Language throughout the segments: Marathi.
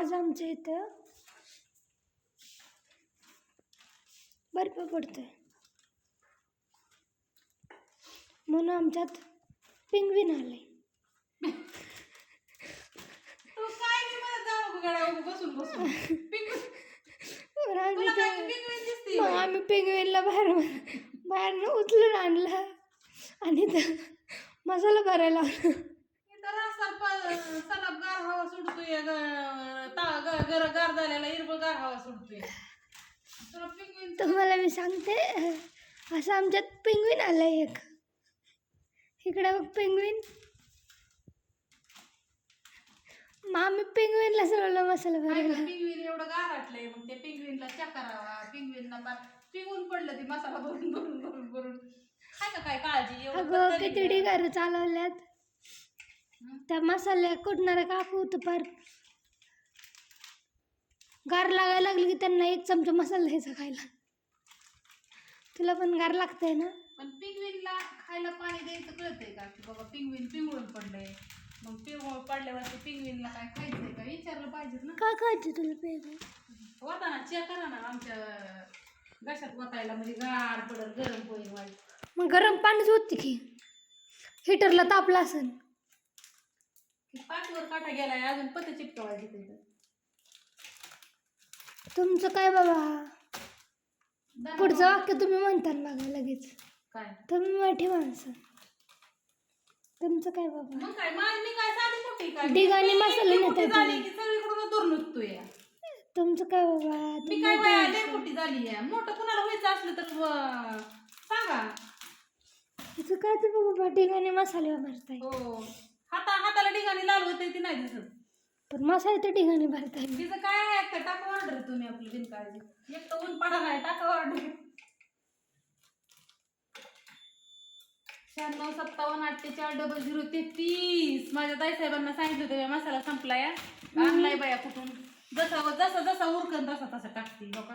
आज आमच्या इथं बर्फ पडतोय. म्हणून आमच्यात पिंगविन काय मला जाऊ गड्या बसून बसून. तुला काय दिसते? मग आम्ही पिंगविनला बाहेर बाहेरनं उचलून आणलं. आणि इथं मसाला भरायला लावला. सलाब गार हवा सुटतोय गर गार झालेला हिरवळ गार हवा सुटतोय. तुला पिंगवीन तुम्हाला मी सांगते असं आमच्यात पिंगविन आलंय एक. इकडे बघ पिंगविन. आम्ही पिंगविनला सरवलं मसाला भरायला. पिंगवीन एवढं गारटलंय मग ते पिंगवीनला चेक करावा पिंगवीनला पिंगून पडलं ती मसाला भरून भरून भरून भरून. काय का काय काळजी? एवढं अगं किती ढिगार चालवल्यात? त्या मसाल्या कुटणाऱ्या काकू होतं पार. गार लागायला लागली की त्यांना एक चमचा मसाला द्यायचा खायला. तुला पण गार लागतंय ना? पण पिंगवीनला खायला पाणी द्यायचं कळतंय का? की बाबा पिंगवीन पिंगळून पडलंय. मग पिंगळ पडल्यावर ते पिंगवीनला काय खायचंय का? विचारलं पाहिजे ना. काय खायचं तुला पेरू होता ना चेक करा ना आमच्या घशात वतायला म्हणजे गार पडत गरम होईल वाईट मग गरम पाणीच होती की. हिटरला तापला असेल पाठवर काटा गेलाय अजून पत्ते चिपकवायचे तिथं तुमचं काय बाबा? दाना पुढचं वाक्य तुम्ही म्हणता ना बघा लगेच. काय? तुम्ही मोठी माणसं. तुमचं काय बाबा? मग काय माझी मी काय साधी मोठी काय मसाले मी मोठी नेतात झाली की सगळीकडून दूर निघतोय. तुमचं काय बाबा? मी तुम्ही काय मोठी वया माणसं. लय मोठी झाली आहे. मोठं कुणाला व्हायचं असलं तर व- सांगा. तुझं काय ते बाबा ठिकाणी मसाले भरताय हो. हाताला ठिकाणी लाल होते ती नाही दिसत. पण मसाले तर ठिकाणी भरताय तिचं काय आहे का? टाका ऑर्डर तुम्ही आपली बिनकाळजी. एक तर ऊन पडा नाही टाका ऑर्डर शहाण्णव सत्तावन्न अठ्ठेचाळ डबल झिरो तेहतीस. माझ्या ताईसाहेबांना सांगितलं होतं "बाई, मसाला संपलाय आणलाय बाया कुठून? जसा जसा जसा उरकन तसा तसा टाकते बघा.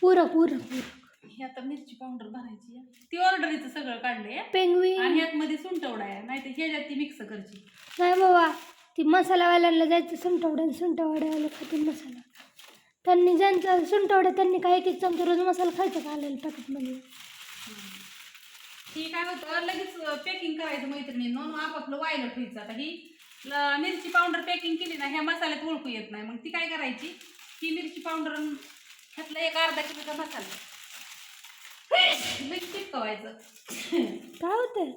पुरं पुरं पुरं. हे आता मिरची पावडर भरायची आहे. ती ऑर्डरीचं सगळं काढलंय. पेंगवी आणि ह्यात मध्ये सुंटवडा आहे. नाही तर ह्याच्यात ती मिक्स करची. नाही बाबा ती मसालावाल्यांना जायचं सुंटवड्या सुंटवड्यावाले खातील मसाला. त्यांनी ज्यांचा सुंटवड्या त्यांनी काय एक एक चमचा रोज मसाला खायचा का आलेला पॅकेटमध्ये ही काय होतं लगेच पॅकिंग करायचं मैत्रिणी म्हणून आपापलं व्हायला ठेवायचं. आता ही ल- मिरची पावडर पॅकिंग केली ना ह्या मसाल्यात ओळखू येत नाही. मग ती काय करायची? ही मिरची पावडर ह्यातला एक अर्धा किलोचा मसाला. लगेच चिटकवायचं काय होतंय?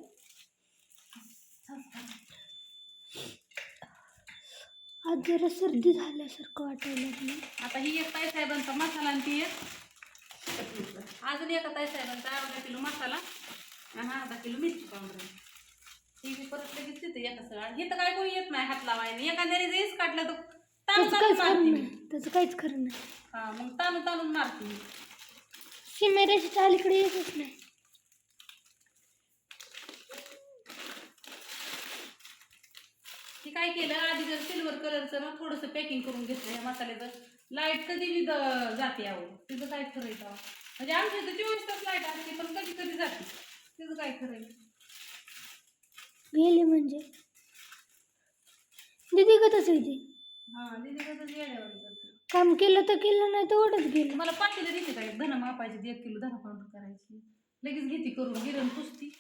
आज जरा सर्दी झाल्यासारखं वाटायला लागलं आता ही एक ताई साहेबांचा मसाला आणि ती एक अजून एका ताई साहेबांचा अर्धा किलो मसाला आणि अर्धा किलो मिरची पावडर. ती बी परत लगेच तिथे एका सगळं हे तर काय कोणी येत नाही हात लावायला. एखाद्याने रेस काढलं तर ताणून त्याचं काहीच खरं नाही. त्याचं काहीच खरं नाही. हा मग ताणून ताणून मारते मी. सिमेरेच्या चालीकडे येतच नाही ती काय केलं? आधी जर सिल्वर कलरचं ना थोडंसं पॅकिंग करून घेतलं या मसाल्याचं. लाइट कधी बी द- जाते आहो तिचं काय खरं आहे तेव्हा. म्हणजे आमच्या इथं चोवीस तास लाइट असते पण कधी कधी जाते. तिचं काय खरं आहे गेले म्हणजे? दिदी कधीच येते हा दीदी कसं येड्यावर करते. काम केलं तर केलं नाही तर ओढत गेलं. मला पातेलं देते काय धन मापायची एक किलो धन पावडर करायची. लगेच घेते करून गिरण पुसती.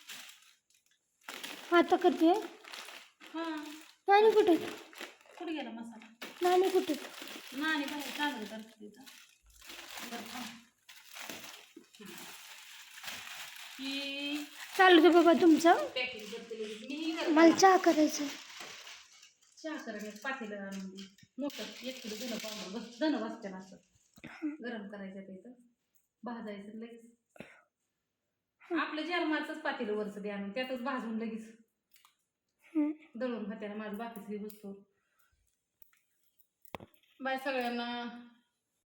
आता करते? हा. नाणी कुठे? कुठे गेला मसाला? नाणी कुठे? नाणी बाहेर चांगलं करते तिथं. बरं, थांब. ही चालू दे बाबा तुमचं. पॅकिंग करते लगेच. मी ही करते. मला चहा करायचं चहा पातेलं आणून दे. मोठं एक किलो धन पावडर बस धन वाचते असं गरम करायचं त्याचं भाजायचं लगेच. आपलं जन्माचंच पातेलं वरचं दे आणून त्यातच भाजून लगेच. दळून खात्याला माझं बाकीच वस्तू बाय सगळ्यांना.